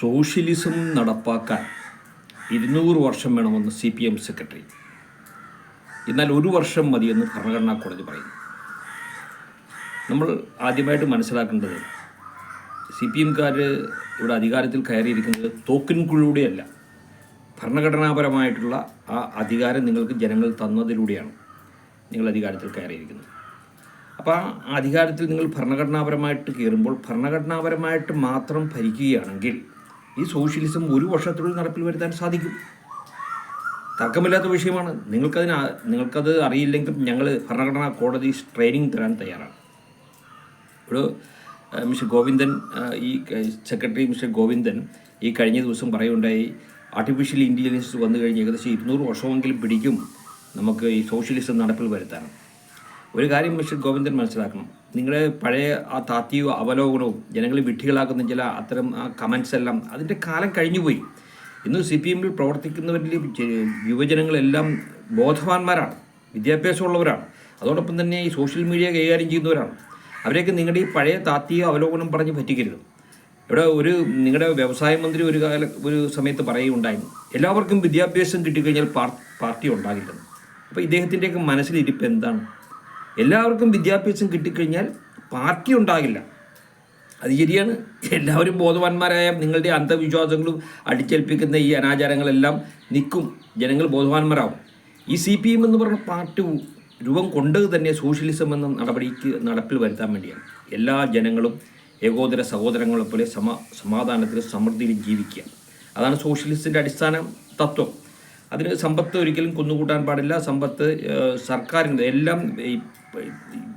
Socialism നടപ്പാക്കാൻ ഇരുന്നൂറ് വർഷം വേണമെന്ന് സി പി എം സെക്രട്ടറി. എന്നാൽ ഒരു വർഷം മതിയെന്ന് ഭരണഘടനാ കോടതി പറയുന്നു. നമ്മൾ ആദ്യമായിട്ട് മനസ്സിലാക്കേണ്ടത് സി പി എംകാർ ഇവിടെ അധികാരത്തിൽ കയറിയിരിക്കുന്നത് തോക്കിൻകുഴിലൂടെയല്ല ഭരണഘടനാപരമായിട്ടുള്ള ആ അധികാരം നിങ്ങൾക്ക് ജനങ്ങൾ തന്നതിലൂടെയാണ് നിങ്ങൾ അധികാരത്തിൽ കയറിയിരിക്കുന്നത്. അപ്പോൾ ആ അധികാരത്തിൽ നിങ്ങൾ ഭരണഘടനാപരമായിട്ട് കയറുമ്പോൾ ഭരണഘടനാപരമായിട്ട് മാത്രം ഭരിക്കുകയാണെങ്കിൽ ഈ സോഷ്യലിസം ഒരു വർഷത്തിനുള്ളിൽ നടപ്പിൽ വരുത്താൻ സാധിക്കും. തർക്കമില്ലാത്ത വിഷയമാണ്. നിങ്ങൾക്കതിന് നിങ്ങൾക്കത് അറിയില്ലെങ്കിൽ ഞങ്ങൾ ഭരണഘടനാ കോടതി ട്രെയിനിങ് തരാൻ തയ്യാറാണ്. ഒരു മിസ്റ്റർ ഗോവിന്ദൻ ഈ സെക്രട്ടറി മിസ്റ്റർ ഗോവിന്ദൻ ഈ കഴിഞ്ഞ ദിവസം പറയുണ്ടായി ആർട്ടിഫിഷ്യൽ ഇന്റലിജൻസ് വന്നു കഴിഞ്ഞ് ഏകദേശം ഇരുന്നൂറ് വർഷമെങ്കിലും പിടിക്കും നമുക്ക് ഈ സോഷ്യലിസം നടപ്പിൽ വരുത്താൻ. ഒരു കാര്യം മിസ്റ്റർ ഗോവിന്ദൻ മനസ്സിലാക്കണം. നിങ്ങളുടെ പഴയ ആ താത്വിക അവലോകനവും ജനങ്ങളെ വിഡ്ഢികളാക്കുന്ന ചില അത്തരം ആ കമൻസ് എല്ലാം അതിന്റെ കാലം കഴിഞ്ഞുപോയി. ഇന്ന് സി പി എമ്മിൽ പ്രവർത്തിക്കുന്നവരിൽ യുവജനങ്ങളെല്ലാം ബോധവാന്മാരാണ് വിദ്യാഭ്യാസമുള്ളവരാണ്. അതോടൊപ്പം തന്നെ ഈ സോഷ്യൽ മീഡിയ കൈകാര്യം ചെയ്യുന്നവരാണ്. അവരെയൊക്കെ നിങ്ങളുടെ ഈ പഴയ താത്വിക അവലോകനം പറഞ്ഞ് പറ്റിക്കരുത്. ഇവിടെ ഒരു നിങ്ങളുടെ വ്യവസായ മന്ത്രി ഒരു കാല ഒരു സമയത്ത് പറയുകയുണ്ടായിരുന്നു എല്ലാവർക്കും വിദ്യാഭ്യാസം കിട്ടിക്കഴിഞ്ഞാൽ പാർ പാർട്ടി ഉണ്ടാകില്ലെന്ന്. അപ്പോൾ ഇദ്ദേഹത്തിന്റെയൊക്കെ മനസ്സിലിരിപ്പ് എന്താണ്? എല്ലാവർക്കും വിദ്യാഭ്യാസം കിട്ടിക്കഴിഞ്ഞാൽ പാർട്ടി ഉണ്ടാകില്ല. അത് ശരിയാണ്. എല്ലാവരും ബോധവാന്മാരായ നിങ്ങളുടെ അന്ധവിശ്വാസങ്ങളും അടിച്ചേൽപ്പിക്കുന്ന ഈ അനാചാരങ്ങളെല്ലാം നിൽക്കും. ജനങ്ങൾ ബോധവാന്മാരാവും. ഈ സി പി എം എന്ന് പറഞ്ഞ പാർട്ടി രൂപം കൊണ്ടത് തന്നെ സോഷ്യലിസം എന്ന നടപടിക്ക് നടപ്പിൽ വരുത്താൻ വേണ്ടിയാണ്. എല്ലാ ജനങ്ങളും ഏകോദര സഹോദരങ്ങളെ പോലെ സമ സമാധാനത്തിലും സമൃദ്ധിയിലും ജീവിക്കുക അതാണ് സോഷ്യലിസ്റ്റിന്റെ അടിസ്ഥാന തത്വം. അതിന് സമ്പത്ത് ഒരിക്കലും കുന്നുകൂട്ടാൻ പാടില്ല. സമ്പത്ത് സർക്കാരിന്റെ എല്ലാം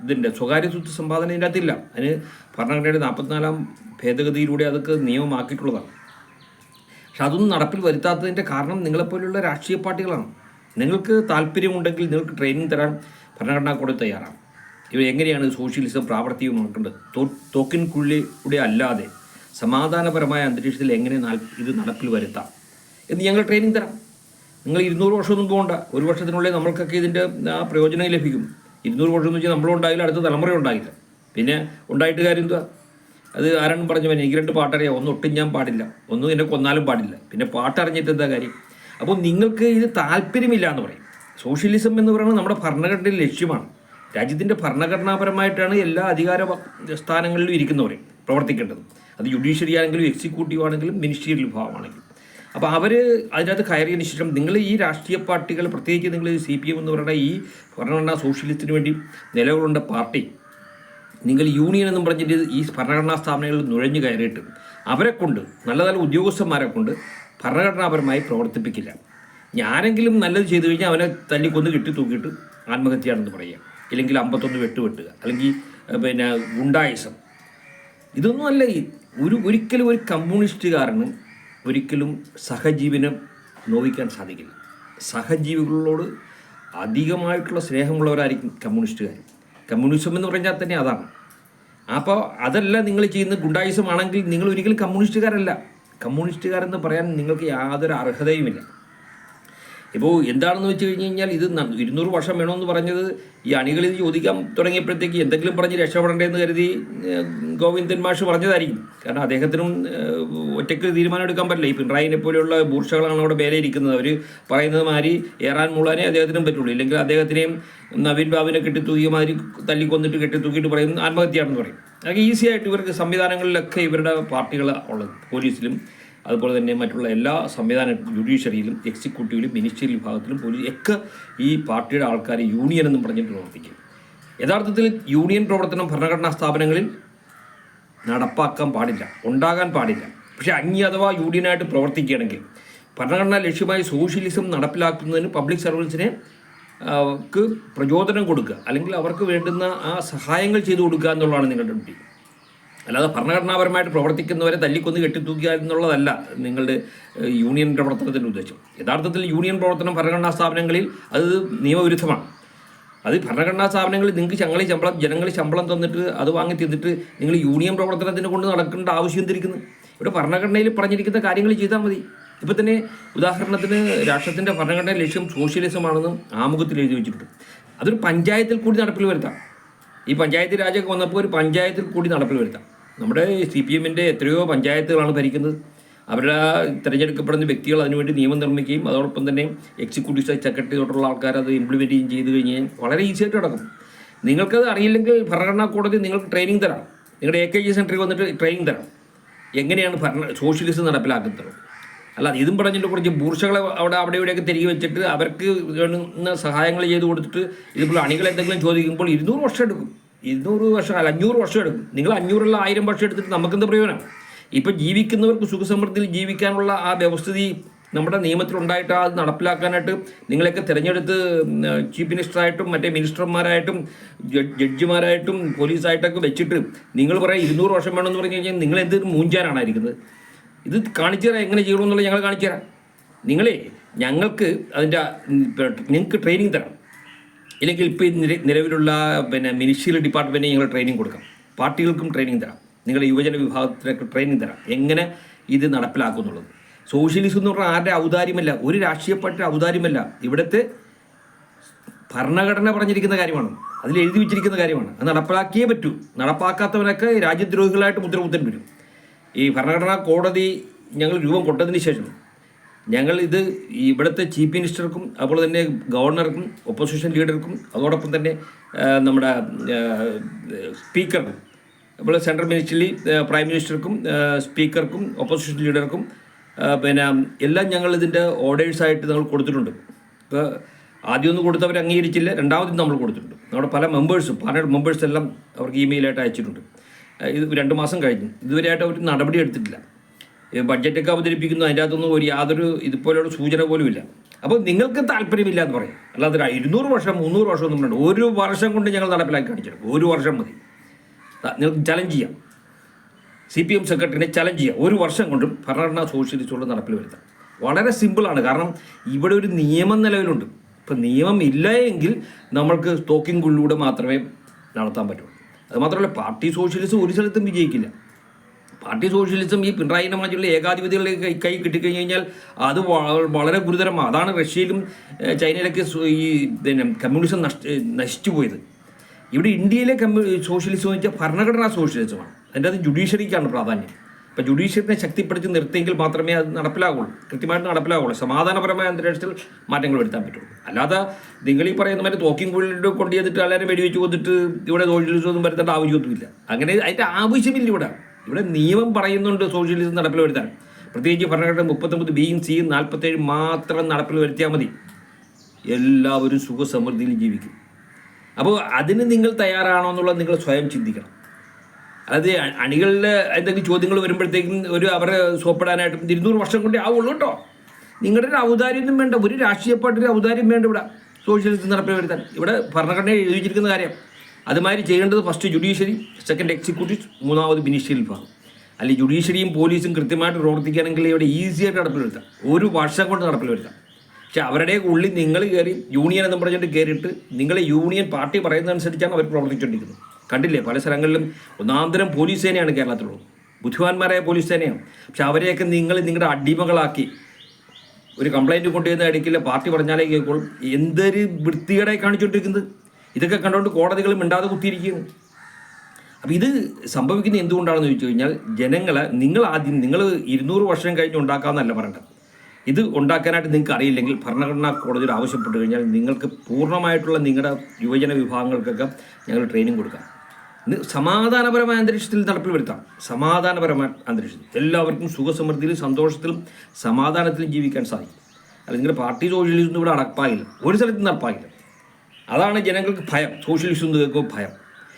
ഇതിന്റെ സ്വകാര്യ സ്വത്ത് സമ്പാദന ഇതിന്റെ അകത്തില്ല. അതിന് ഭരണഘടനയുടെ നാൽപ്പത്തിനാലാം ഭേദഗതിയിലൂടെ അതൊക്കെ നിയമമാക്കിയിട്ടുള്ളതാണ്. പക്ഷെ അതൊന്നും നടപ്പിൽ വരുത്താത്തതിന്റെ കാരണം നിങ്ങളെപ്പോലുള്ള രാഷ്ട്രീയ പാർട്ടികളാണ്. നിങ്ങൾക്ക് താല്പര്യമുണ്ടെങ്കിൽ നിങ്ങൾക്ക് ട്രെയിനിങ് തരാൻ ഭരണഘടനാ കോടതി തയ്യാറാണ്. ഇവർ എങ്ങനെയാണ് സോഷ്യലിസം പ്രാവർത്തികമാക്കേണ്ടത് തോ തോക്കിൻകുള്ളിലൂടെ അല്ലാതെ സമാധാനപരമായ അന്തരീക്ഷത്തിൽ എങ്ങനെ ഇത് നടപ്പിൽ വരുത്താം? എന്ന് ഞങ്ങൾ ട്രെയിനിങ് തരാം. നിങ്ങൾ ഇരുന്നൂറ് വർഷമൊന്നും പോകണ്ട ഒരു വർഷത്തിനുള്ളിൽ നമ്മൾക്കൊക്കെ ഇതിന്റെ പ്രയോജനം ലഭിക്കും. ഇരുന്നൂറ് വർഷം എന്ന് വെച്ചാൽ നമ്മളും ഉണ്ടായില്ല അടുത്ത തലമുറ ഉണ്ടായില്ല. പിന്നെ ഉണ്ടായിട്ട് കാര്യം എന്താ? അത് ആരാണ് പറഞ്ഞു എനിക്ക് രണ്ട് പാട്ടറിയാം. ഒന്ന് ഒട്ടും ഞാൻ പാടില്ല. ഒന്നും എന്നെ കൊന്നാലും പാടില്ല. പിന്നെ പാട്ടറിഞ്ഞിട്ട് എന്താ കാര്യം? അപ്പോൾ നിങ്ങൾക്ക് ഇത് താല്പര്യമില്ല എന്ന് പറയും. സോഷ്യലിസം എന്ന് പറയുന്നത് നമ്മുടെ ഭരണഘടനയുടെ ലക്ഷ്യമാണ്. രാജ്യത്തിന്റെ ഭരണഘടനാപരമായിട്ടാണ് എല്ലാ അധികാര സ്ഥാനങ്ങളിലും ഇരിക്കുന്നവരെ പ്രവർത്തിക്കേണ്ടത്. അത് ജുഡീഷ്യറി ആണെങ്കിലും എക്സിക്യൂട്ടീവ് ആണെങ്കിലും മിനിസ്റ്റീരിയൽ വിഭാഗമാണെങ്കിലും അപ്പോൾ അവർ അതിനകത്ത് കയറിയതിന് ശേഷം നിങ്ങൾ ഈ രാഷ്ട്രീയ പാർട്ടികൾ പ്രത്യേകിച്ച് നിങ്ങൾ സി പി എം എന്ന് പറയുന്ന ഈ ഭരണഘടനാ സോഷ്യലിസ്റ്റിന് വേണ്ടി നിലകൊണ്ട പാർട്ടി നിങ്ങൾ യൂണിയൻ എന്നും പറഞ്ഞിട്ട് ഈ ഭരണഘടനാ സ്ഥാപനങ്ങളിൽ നുഴഞ്ഞു കയറിയിട്ട് അവരെ കൊണ്ട് നല്ല നല്ല ഉദ്യോഗസ്ഥന്മാരെ കൊണ്ട് ഭരണഘടനാപരമായി പ്രവർത്തിപ്പിക്കില്ല. ഞാനെങ്കിലും നല്ലത് ചെയ്തു കഴിഞ്ഞാൽ അവനെ തല്ലി തല്ലിക്കൊന്ന് കെട്ടി തൂക്കിയിട്ട് ആത്മഹത്യയാണെന്ന് പറയുക. ഇല്ലെങ്കിൽ അമ്പത്തൊന്ന് വെട്ട് വെട്ടുക. അല്ലെങ്കിൽ പിന്നെ ഗുണ്ടായിസം. ഇതൊന്നും അല്ല. ഒരു ഒരിക്കലും ഒരു കമ്മ്യൂണിസ്റ്റുകാരന് ഒരിക്കലും സഹജീവിനെ നോവിക്കാൻ സാധിക്കില്ല. സഹജീവികളോട് അധികമായിട്ടുള്ള സ്നേഹമുള്ളവരായിരിക്കും കമ്മ്യൂണിസ്റ്റുകാർ. കമ്മ്യൂണിസം എന്ന് പറഞ്ഞാൽ തന്നെ അതാണ്. അപ്പോൾ അതല്ല നിങ്ങൾ ചെയ്യുന്ന ഗുണ്ടായുസമാണെങ്കിൽ നിങ്ങൾ ഒരിക്കലും കമ്മ്യൂണിസ്റ്റുകാരല്ല. കമ്മ്യൂണിസ്റ്റുകാരെന്ന് പറയാൻ നിങ്ങൾക്ക് യാതൊരു അർഹതയുമില്ല. ഇപ്പോൾ എന്താണെന്ന് വെച്ച് കഴിഞ്ഞ് കഴിഞ്ഞാൽ ഇത് ഇരുന്നൂറ് വർഷം വേണമെന്ന് പറഞ്ഞത് ഈ അണികൾ ചോദിക്കാൻ തുടങ്ങിയപ്പോഴത്തേക്ക് എന്തെങ്കിലും പറഞ്ഞ് രക്ഷപ്പെടേണ്ടതെന്ന് കരുതി ഗോവിന്ദൻ മാഷ് പറഞ്ഞതായിരിക്കും. കാരണം അദ്ദേഹത്തിനും ഒറ്റയ്ക്ക് തീരുമാനം എടുക്കാൻ പറ്റില്ല. ഈ പിണറായിനെ പോലെയുള്ള ബൂർഷകളാണ് അവിടെ മേലെ ഇരിക്കുന്നത് അവർ പറയുന്നത് മാതിരി ഏറാൻ മൂളാനേ അദ്ദേഹത്തിനും പറ്റുള്ളൂ. ഇല്ലെങ്കിൽ അദ്ദേഹത്തിനെയും നവീൻ ബാബുവിനെ കെട്ടിത്തൂക്കിയ മാതിരി തല്ലിക്കൊന്നിട്ട് കെട്ടിത്തൂക്കിയിട്ട് പറയും ആത്മഹത്യയാണെന്ന് പറയും. അതൊക്കെ ഈസിയായിട്ട് ഇവർക്ക് സംവിധാനങ്ങളിലൊക്കെ ഇവരുടെ പാർട്ടികൾ ഉള്ളത്. പോലീസിലും അതുപോലെ തന്നെ മറ്റുള്ള എല്ലാ സംവിധാന ജുഡീഷ്യറിയിലും എക്സിക്യൂട്ടീവിലും മിനിസ്റ്ററി വിഭാഗത്തിലും പോലീസ് ഒക്കെ ഈ പാർട്ടിയുടെ ആൾക്കാർ യൂണിയൻ എന്നും പറഞ്ഞിട്ട് പ്രവർത്തിക്കും. യഥാർത്ഥത്തിൽ യൂണിയൻ പ്രവർത്തനം ഭരണഘടനാ സ്ഥാപനങ്ങളിൽ നടപ്പാക്കാൻ പാടില്ല ഉണ്ടാകാൻ പാടില്ല. പക്ഷേ അങ്ങി അഥവാ യൂണിയനായിട്ട് പ്രവർത്തിക്കുകയാണെങ്കിൽ ഭരണഘടനാ ലക്ഷ്യമായി സോഷ്യലിസം നടപ്പിലാക്കുന്നതിന് പബ്ലിക് സർവീസിനെ ക്ക് പ്രചോദനം കൊടുക്കുക അല്ലെങ്കിൽ അവർക്ക് വേണ്ടുന്ന ആ സഹായങ്ങൾ ചെയ്തു കൊടുക്കുക എന്നുള്ളതാണ് നിങ്ങളുടെ ഡ്യൂട്ടി. അല്ലാതെ ഭരണഘടനാപരമായിട്ട് പ്രവർത്തിക്കുന്നവരെ തല്ലിക്കൊന്ന് കെട്ടിത്തൂക്കുക എന്നുള്ളതല്ല നിങ്ങളുടെ യൂണിയൻ പ്രവർത്തനത്തിന്റെ ഉദ്ദേശം. യഥാർത്ഥത്തിൽ യൂണിയൻ പ്രവർത്തനം ഭരണഘടനാ സ്ഥാപനങ്ങളിൽ അത് നിയമവിരുദ്ധമാണ്. അത് ഭരണഘടനാ സ്ഥാപനങ്ങളിൽ നിങ്ങൾക്ക് ഞങ്ങളെ ശമ്പളം ജനങ്ങൾ ശമ്പളം തന്നിട്ട് അത് വാങ്ങി തിന്നിട്ട് നിങ്ങൾ യൂണിയൻ പ്രവർത്തനത്തിന് കൊണ്ട് നടക്കേണ്ട ആവശ്യം എന്തിരിക്കുന്നു? ഇവിടെ ഭരണഘടനയിൽ പറഞ്ഞിരിക്കുന്ന കാര്യങ്ങൾ ചെയ്താൽ മതി. ഇപ്പം തന്നെ ഉദാഹരണത്തിന് രാഷ്ട്രത്തിന്റെ ഭരണഘടന ലക്ഷ്യം സോഷ്യലിസമാണെന്നും ആമുഖത്തിൽ എഴുതി വെച്ചിട്ടുണ്ട്. അതൊരു പഞ്ചായത്തിൽ കൂടി നടപ്പിൽ വരുത്താം. ഈ പഞ്ചായത്ത് രാജൊക്കെ വന്നപ്പോൾ ഒരു പഞ്ചായത്തിൽ കൂടി നടപ്പിൽ വരുത്താം. നമ്മുടെ സി പി എമ്മിന്റെ എത്രയോ പഞ്ചായത്തുകളാണ് ഭരിക്കുന്നത്. അവരുടെ തിരഞ്ഞെടുക്കപ്പെടുന്ന വ്യക്തികൾ അതിനുവേണ്ടി നിയമം നിർമ്മിക്കുകയും അതോടൊപ്പം തന്നെ എക്സിക്യൂട്ടീവ് സെക്രട്ടറി തൊട്ടുള്ള ആൾക്കാർ അത് ഇംപ്ലിമെന്റ് ചെയ്യുകയും ചെയ്ത് കഴിഞ്ഞാൽ വളരെ ഈസി ആയിട്ട് നടക്കും. നിങ്ങൾക്കത് അറിയില്ലെങ്കിൽ ഭരണഘടനാ കോടതി നിങ്ങൾക്ക് ട്രെയിനിങ് തരാം. നിങ്ങളുടെ എ കെ ജി സെന്ററിൽ വന്നിട്ട് ട്രെയിനിങ് തരാം. എങ്ങനെയാണ് ഭരണ സോഷ്യലിസം നടപ്പിലാക്കുന്നത്? അല്ല ഇതും പറഞ്ഞിട്ട് കുറച്ച് ബൂർഷകളെ അവിടെ അവിടെ ഇവിടെയൊക്കെ തിരികെ വെച്ചിട്ട് അവർക്ക് വേണ്ടുന്ന സഹായങ്ങൾ ചെയ്ത് കൊടുത്തിട്ട് ഇതുപോലെ അണികൾ എന്തെങ്കിലും ചോദിക്കുമ്പോൾ ഇരുന്നൂറ് വർഷം എടുക്കും. ഇരുന്നൂറ് വർഷം അല്ല അഞ്ഞൂറ് വർഷം എടുക്കും. നിങ്ങൾ അഞ്ഞൂറുള്ള ആയിരം വർഷം എടുത്തിട്ട് നമുക്കെന്ത് പ്രയോജനം? ഇപ്പം ജീവിക്കുന്നവർക്ക് സുഖസമൃദ്ധിയിൽ ജീവിക്കാനുള്ള ആ വ്യവസ്ഥിതി നമ്മുടെ നിയമത്തിലുണ്ടായിട്ട് അത് നടപ്പിലാക്കാനായിട്ട് നിങ്ങളെയൊക്കെ തിരഞ്ഞെടുത്ത് ചീഫ് മിനിസ്റ്ററായിട്ടും മറ്റേ മിനിസ്റ്റർമാരായിട്ടും ജഡ്- ജഡ്ജിമാരായിട്ടും പോലീസായിട്ടൊക്കെ വെച്ചിട്ട് നിങ്ങൾ പറയാം ഇരുന്നൂറ് വർഷം വേണമെന്ന് പറഞ്ഞു കഴിഞ്ഞാൽ നിങ്ങൾ എന്ത് മൂഞ്ചാനാണായിരിക്കുന്നത്? ഇത് കാണിച്ചു തരാം എങ്ങനെ ചെയ്യണമെന്നുള്ളത് ഞങ്ങൾ കാണിച്ചു തരാം. നിങ്ങളെ ഞങ്ങൾക്ക് അതിന്റെ നിങ്ങൾക്ക് ട്രെയിനിങ് തരാം. ഇല്ലെങ്കിൽ ഇപ്പോൾ നില നിലവിലുള്ള പിന്നെ മിനിഷ്യൽ ഡിപ്പാർട്ട്മെന്റിന് ഞങ്ങൾ ട്രെയിനിങ് കൊടുക്കാം. പാർട്ടികൾക്കും ട്രെയിനിങ് തരാം. നിങ്ങളുടെ യുവജന വിഭാഗത്തിനൊക്കെ ട്രെയിനിങ് തരാം. എങ്ങനെ ഇത് നടപ്പിലാക്കുന്നുള്ളത്? സോഷ്യലിസം എന്ന് പറഞ്ഞാൽ ആരുടെ ഔദാര്യമല്ല? ഒരു രാഷ്ട്രീയ പാർട്ടിയുടെ ഔദാര്യമല്ല. ഇവിടുത്തെ ഭരണഘടന പറഞ്ഞിരിക്കുന്ന കാര്യമാണ്. അതിൽ എഴുതി വെച്ചിരിക്കുന്ന കാര്യമാണ്. അത് നടപ്പിലാക്കിയേ പറ്റൂ. നടപ്പാക്കാത്തവരൊക്കെ രാജ്യദ്രോഹികളായിട്ട് മുദ്ര കുത്തേണ്ടി വരും. ഈ ഭരണഘടനാ കോടതി ഞങ്ങൾ രൂപം കൊണ്ടതിന് ശേഷം ഞങ്ങൾ ഇത് ഇവിടുത്തെ ചീഫ് മിനിസ്റ്റർക്കും അതുപോലെ തന്നെ ഗവർണർക്കും ഒപ്പോസിഷൻ ലീഡർക്കും അതോടൊപ്പം തന്നെ നമ്മുടെ സ്പീക്കർക്കും അപ്പോൾ സെൻട്രൽ മിനിസ്റ്ററിൽ പ്രൈം മിനിസ്റ്റർക്കും സ്പീക്കർക്കും ഒപ്പോസിഷൻ ലീഡർക്കും പിന്നെ എല്ലാം ഞങ്ങൾ ഇതിന്റെ ഓർഡേഴ്സായിട്ട് നമ്മൾ കൊടുത്തിട്ടുണ്ട്. ഇപ്പോൾ ആദ്യമൊന്നും കൊടുത്തവർ അംഗീകരിച്ചില്ല രണ്ടാമതും നമ്മൾ കൊടുത്തിട്ടുണ്ട്. നമ്മുടെ പല മെമ്പേഴ്സും പല മെമ്പേഴ്സ് എല്ലാം അവർക്ക് ഇമെയിലായിട്ട് അയച്ചിട്ടുണ്ട്. ഇത് രണ്ട് മാസം കഴിഞ്ഞു. ഇതുവരെയായിട്ട് അവർ നടപടി എടുത്തിട്ടില്ല. ബഡ്ജറ്റൊക്കെ അവതരിപ്പിക്കുന്നു അതിന്റെ അകത്തൊന്നും ഒരു യാതൊരു ഇതുപോലെയുള്ള സൂചന പോലും ഇല്ല അപ്പോൾ നിങ്ങൾക്ക് താല്പര്യമില്ല എന്ന് പറയും. അല്ലാതെ ഇരുന്നൂറ് വർഷം മുന്നൂറ് വർഷം ഒന്നും വേണ്ട. ഒരു വർഷം കൊണ്ട് ഞങ്ങൾ നടപ്പിലാക്കി കാണിച്ചെടുക്കും ഒരു വർഷം മതി. നിങ്ങൾക്ക് ചലഞ്ച് ചെയ്യാം. സി പി എം സെക്രട്ടറിനെ ചലഞ്ച് ചെയ്യാം. ഒരു വർഷം കൊണ്ടും ഭരണഘടനാ സോഷ്യലിസ്റ്റുകൾ നടപ്പിൽ വരുത്താം. വളരെ സിമ്പിളാണ് കാരണം ഇവിടെ ഒരു നിയമം നിലവിലുണ്ട്. ഇപ്പം നിയമം ഇല്ല എങ്കിൽ നമ്മൾക്ക് സ്റ്റോക്കിംഗിലൂടെ മാത്രമേ നടത്താൻ പറ്റുള്ളൂ. അത് മാത്രമല്ല പാർട്ടി സോഷ്യലിസം ഒരു സ്ഥലത്തും വിജയിക്കില്ല. പാർട്ടി സോഷ്യലിസം ഈ പിണറായി മാറ്റിയുള്ള ഏകാധിപതികളുടെ കൈ കൈ കിട്ടിക്കഴിഞ്ഞ് കഴിഞ്ഞാൽ അത് വളരെ ഗുരുതരമാണ്. അതാണ് റഷ്യയിലും ചൈനയിലൊക്കെ ഈ പിന്നെ കമ്മ്യൂണിസം നഷ്ട നശിച്ചു പോയത്. ഇവിടെ ഇന്ത്യയിലെ കമ്മ്യൂ സോഷ്യലിസം എന്ന് വെച്ചാൽ ഭരണഘടനാ സോഷ്യലിസമാണ്. അതിന്റെ അത് ജുഡീഷ്യറിക്കാണ് പ്രാധാന്യം. ഇപ്പം ജുഡീഷ്യറിനെ ശക്തിപ്പെടുത്തി നിർത്തിയെങ്കിൽ മാത്രമേ അത് നടപ്പിലാകുള്ളൂ കൃത്യമായിട്ട് നടപ്പിലാകുള്ളൂ സമാധാനപരമായ അന്തരീക്ഷത്തിൽ മാറ്റങ്ങൾ വരുത്താൻ പറ്റുള്ളൂ. അല്ലാതെ നിങ്ങൾ ഈ പറയുന്ന മറ്റേ തോക്കിംഗ് കുഴിയിട്ട് കൊണ്ടു ചെയ്തിട്ട് എല്ലാവരും വെടിവെച്ച് കൊന്നിട്ട് ഇവിടെ സോഷ്യലിസം ഒന്നും വരുത്തേണ്ട ആവശ്യമൊന്നുമില്ല. അങ്ങനെ അതിന്റെ ആവശ്യമില്ല ഇവിടെ. ഇവിടെ നിയമം പറയുന്നുണ്ട് സോഷ്യലിസം നടപ്പിൽ വരുത്താൻ പ്രത്യേകിച്ച് ഭരണഘടന മുപ്പത്തൊമ്പത് ബിയും സിയും നാൽപ്പത്തേഴ് മാത്രം നടപ്പിൽ വരുത്തിയാൽ മതി. എല്ലാവരും സുഖസമൃദ്ധിയിൽ ജീവിക്കും. അപ്പോൾ അതിന് നിങ്ങൾ തയ്യാറാണോ എന്നുള്ളത് നിങ്ങൾ സ്വയം ചിന്തിക്കണം. അതായത് അണികളിൽ എന്തെങ്കിലും ചോദ്യങ്ങൾ വരുമ്പോഴത്തേക്കും ഒരു അവരെ സോപ്പിടാനായിട്ടും ഇരുന്നൂറ് വർഷം കൊണ്ടേ ആവുള്ളൂ കേട്ടോ. നിങ്ങളുടെ ഒരു ഔദാര്യമൊന്നും വേണ്ട. ഒരു രാഷ്ട്രീയ പാർട്ടിയുടെ ഔദാര്യം വേണ്ട ഇവിടെ. സോഷ്യലിസം നടപ്പിൽ വരുത്താൻ ഇവിടെ ഭരണഘടനയിൽ എഴുതിയിരിക്കുന്ന കാര്യം. അതുമാതിരി ചെയ്യേണ്ടത് ഫസ്റ്റ് ജുഡീഷ്യറി സെക്കൻഡ് എക്സിക്യൂട്ടീവ് മൂന്നാമത് മിനിസ്ട്രിയൽ വിഭാഗം. അല്ലെങ്കിൽ ജുഡീഷ്യറിയും പോലീസും കൃത്യമായിട്ട് പ്രവർത്തിക്കുകയാണെങ്കിൽ ഇവിടെ ഈസിയായിട്ട് നടപ്പിൽ വരുത്താം. ഒരു വർഷം കൊണ്ട് നടപ്പിൽ വരുത്താം. പക്ഷെ അവരുടെ ഉള്ളിൽ നിങ്ങൾ കയറി യൂണിയൻ എന്ന് പറഞ്ഞിട്ട് കയറിയിട്ട് നിങ്ങളെ യൂണിയൻ പാർട്ടി പറയുന്നതനുസരിച്ചാണ് അവർ പ്രവർത്തിച്ചുകൊണ്ടിരിക്കുന്നത്. കണ്ടില്ലേ? പല സ്ഥലങ്ങളിലും ഒന്നാന്തരം പോലീസ് സേനയാണ് കേരളത്തിലുള്ളത്. ബുദ്ധിമാന്മാരായ പോലീസ് സേനയാണ്. പക്ഷെ അവരെയൊക്കെ നിങ്ങൾ നിങ്ങളുടെ അടിമകളാക്കി ഒരു കംപ്ലൈന്റ് കൊണ്ടുവരുന്ന ഇടയ്ക്കില്ല പാർട്ടി പറഞ്ഞാലേ കേൾക്കുള്ളൂ. എന്തൊരു വൃത്തികേടായി കാണിച്ചുകൊണ്ടിരിക്കുന്നത്? ഇതൊക്കെ കണ്ടുകൊണ്ട് കോടതികൾ മിണ്ടാതെ കുത്തിയിരിക്കുകയാണ് അപ്പോൾ ഇത് സംഭവിക്കുന്നത് എന്തുകൊണ്ടാണെന്ന് ചോദിച്ചു കഴിഞ്ഞാൽ ജനങ്ങളെ നിങ്ങൾ ആദ്യം നിങ്ങൾ ഇരുന്നൂറ് വർഷം കഴിഞ്ഞ് ഉണ്ടാക്കാമെന്നല്ല പറയേണ്ടത്. ഇത് ഉണ്ടാക്കാനായിട്ട് നിങ്ങൾക്ക് അറിയില്ലെങ്കിൽ ഭരണഘടനാ കോടതിയിൽ ആവശ്യപ്പെട്ട് കഴിഞ്ഞാൽ നിങ്ങൾക്ക് പൂർണമായിട്ടുള്ള നിങ്ങളുടെ യുവജന വിഭാഗങ്ങൾക്കൊക്കെ ഞങ്ങൾ ട്രെയിനിങ് കൊടുക്കാം. സമാധാനപരമായ അന്തരീക്ഷത്തിൽ നടപ്പിൽ വരുത്താം. സമാധാനപരമായ അന്തരീക്ഷത്തിൽ. എല്ലാവർക്കും സുഖസമൃദ്ധിയിലും സന്തോഷത്തിലും സമാധാനത്തിലും ജീവിക്കാൻ സാധിക്കും. അല്ലെങ്കിൽ നിങ്ങളുടെ പാർട്ടി സോഷ്യലിസം ഇവിടെ നടപ്പാകില്ല ഒരു സ്ഥലത്തും നടപ്പാകില്ല അതാണ് ജനങ്ങൾക്ക് ഭയം. സോഷ്യലിസം എന്ന് കേൾക്കുമ്പോൾ ഭയം.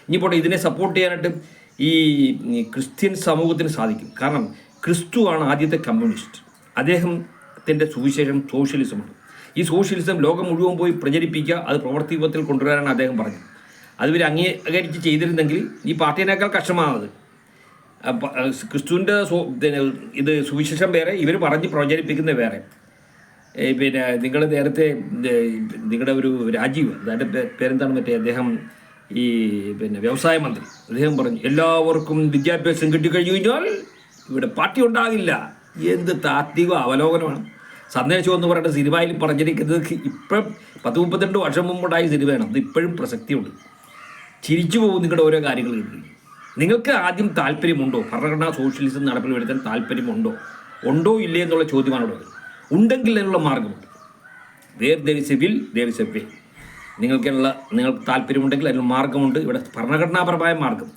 ഇനി ഇതിനെ സപ്പോർട്ട് ചെയ്യാനായിട്ട് ഈ ക്രിസ്ത്യൻ സമൂഹത്തിന് സാധിക്കും. കാരണം ക്രിസ്തു ആണ് ആദ്യത്തെ കമ്മ്യൂണിസ്റ്റ് അദ്ദേഹത്തിന്റെ സുവിശേഷം സോഷ്യലിസമാണ് ഈ സോഷ്യലിസം ലോകം മുഴുവൻ പോയി പ്രചരിപ്പിക്കുക അത് പ്രവർത്തിപത്തിൽ കൊണ്ടുവരാനാണ് അദ്ദേഹം പറഞ്ഞത്. അത് ഇവർ അംഗീകരിച്ച് ചെയ്തിരുന്നെങ്കിൽ ഈ പാർട്ടിയേക്കാൾ കഷ്ടമാണത്. ക്രിസ്തുവിന്റെ ഇത് സുവിശേഷം വേറെ ഇവർ പറഞ്ഞ് പ്രചരിപ്പിക്കുന്നത് വേറെ. പിന്നെ നിങ്ങൾ നേരത്തെ നിങ്ങളുടെ ഒരു രാജീവ് പേ- പേരെന്താണ് മറ്റേ അദ്ദേഹം ഈ പിന്നെ വ്യവസായ മന്ത്രി അദ്ദേഹം പറഞ്ഞു എല്ലാവർക്കും വിദ്യാഭ്യാസം കിട്ടിക്കഴിഞ്ഞു കഴിഞ്ഞാൽ ഇവിടെ പാർട്ടി ഉണ്ടാകില്ല. എന്ത് താത്വിക അവലോകനമാണ്. സന്ദേശം എന്ന് പറയുന്ന സിനിമയിൽ പറഞ്ഞിരിക്കുന്നത് ഇപ്പം പത്ത് മുപ്പത്തിരണ്ട് വർഷം മുമ്പുണ്ടായ സിനിമയാണ്. അത് ഇപ്പോഴും പ്രസക്തിയുണ്ട്. ചിരിച്ചു പോകും നിങ്ങളുടെ ഓരോ കാര്യങ്ങൾ കേട്ട് നിങ്ങൾക്ക് ആദ്യം താല്പര്യമുണ്ടോ? ഭരണഘടനാ സോഷ്യലിസം നടപ്പിൽ വരുത്താൻ താല്പര്യമുണ്ടോ? ഉണ്ടോ ഇല്ലേ എന്നുള്ള ചോദ്യമാണ് ഇവിടെ. ഉണ്ടെങ്കിൽ അതിനുള്ള മാർഗമുണ്ട് where there is a will there is a way. നിങ്ങൾക്കുള്ള നിങ്ങൾക്ക് താല്പര്യമുണ്ടെങ്കിൽ അതിന് മാർഗമുണ്ട്. ഇവിടെ ഭരണഘടനാപരമായ മാർഗം.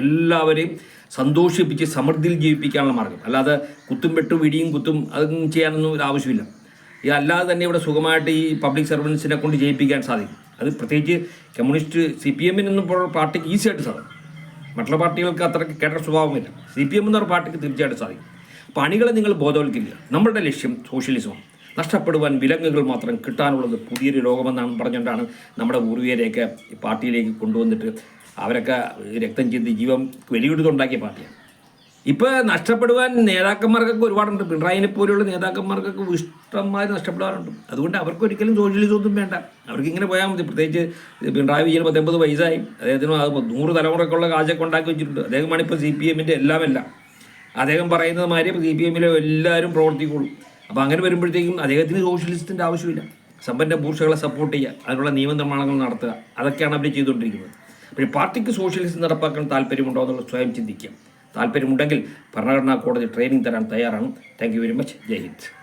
എല്ലാവരെയും സന്തോഷിപ്പിച്ച് സമൃദ്ധിയിൽ ജീവിപ്പിക്കാനുള്ള മാർഗം. അല്ലാതെ കുത്തും വെട്ടും ഇടിയും കുത്തും അതൊന്നും ചെയ്യാനൊന്നും ഒരു ആവശ്യമില്ല. ഇത് അല്ലാതെ തന്നെ ഇവിടെ സുഖമായിട്ട് ഈ പബ്ലിക് സർവൻസിനെ കൊണ്ട് ജയിപ്പിക്കാൻ സാധിക്കും. അത് പ്രത്യേകിച്ച് കമ്മ്യൂണിസ്റ്റ് സി പി എമ്മിനൊന്നും പാർട്ടിക്ക് ഈസിയായിട്ട് സാധിക്കും. മറ്റുള്ള പാർട്ടികൾക്ക് അത്രയ്ക്ക് കേട്ട സ്വഭാവമില്ല. സി പി എം എന്നൊരു പാർട്ടിക്ക് തീർച്ചയായിട്ടും സാധിക്കും. പണികളെ നിങ്ങൾ ബോധവൽക്കരിക്കുക. നമ്മളുടെ ലക്ഷ്യം സോഷ്യലിസമാണ് നഷ്ടപ്പെടുവാൻ വിലങ്ങുകൾ മാത്രം കിട്ടാനുള്ളത് പുതിയൊരു ലോകമെന്നാണ് പറഞ്ഞുകൊണ്ടാണ് നമ്മുടെ പൂർവികരെയൊക്കെ പാർട്ടിയിലേക്ക് കൊണ്ടുവന്നിട്ട് അവരൊക്കെ രക്തം ചിന്തി ജീവൻ വെളിയെടുത്തുണ്ടാക്കിയ പാർട്ടിയാണ്. ഇപ്പോൾ നഷ്ടപ്പെടുവാൻ നേതാക്കന്മാർക്കൊക്കെ ഒരുപാടുണ്ട്. പിണറായിനെ പോലെയുള്ള നേതാക്കന്മാർക്കൊക്കെ ഇഷ്ടമായി നഷ്ടപ്പെടാറുണ്ട്. അതുകൊണ്ട് അവർക്ക് ഒരിക്കലും സോഷ്യലിസം ഒന്നും വേണ്ട. അവർക്ക് ഇങ്ങനെ പോയാൽ മതി. പ്രത്യേകിച്ച് പിണറായി വിജയൻ പത്തൊമ്പത് വയസ്സായി. അദ്ദേഹത്തിന് അത് നൂറ് തലമുറക്കുള്ള കാശൊക്കെ ഉണ്ടാക്കി വെച്ചിട്ടുണ്ട്. അദ്ദേഹമാണ് ഇപ്പോൾ സി പി എമ്മിന്റെ എല്ലാം എല്ലാം അദ്ദേഹം പറയുന്നത് മാതിരി സി പി എമ്മിലെ എല്ലാവരും പ്രവർത്തിക്കുള്ളൂ. അപ്പോൾ അങ്ങനെ വരുമ്പോഴത്തേക്കും അദ്ദേഹത്തിന് സോഷ്യലിസ്റ്റിന്റെ ആവശ്യമില്ല. സമ്പന്ന ഭൂഷകളെ സപ്പോർട്ട് ചെയ്യുക അതിനുള്ള നിയമനിർമ്മാണങ്ങൾ നടത്തുക അതൊക്കെയാണ് അവർ ചെയ്തുകൊണ്ടിരിക്കുന്നത്. അപ്പോൾ പാർട്ടിക്ക് സോഷ്യലിസ്റ്റ് നടപ്പാക്കാൻ താല്പര്യമുണ്ടോ എന്നുള്ള സ്വയം ചിന്തിക്കുക. താല്പര്യമുണ്ടെങ്കിൽ ഭരണഘടനാ കോടതി ട്രെയിനിങ് തരാൻ തയ്യാറാണ്. താങ്ക് വെരി മച്ച് ജയ് ഹിന്ദ്.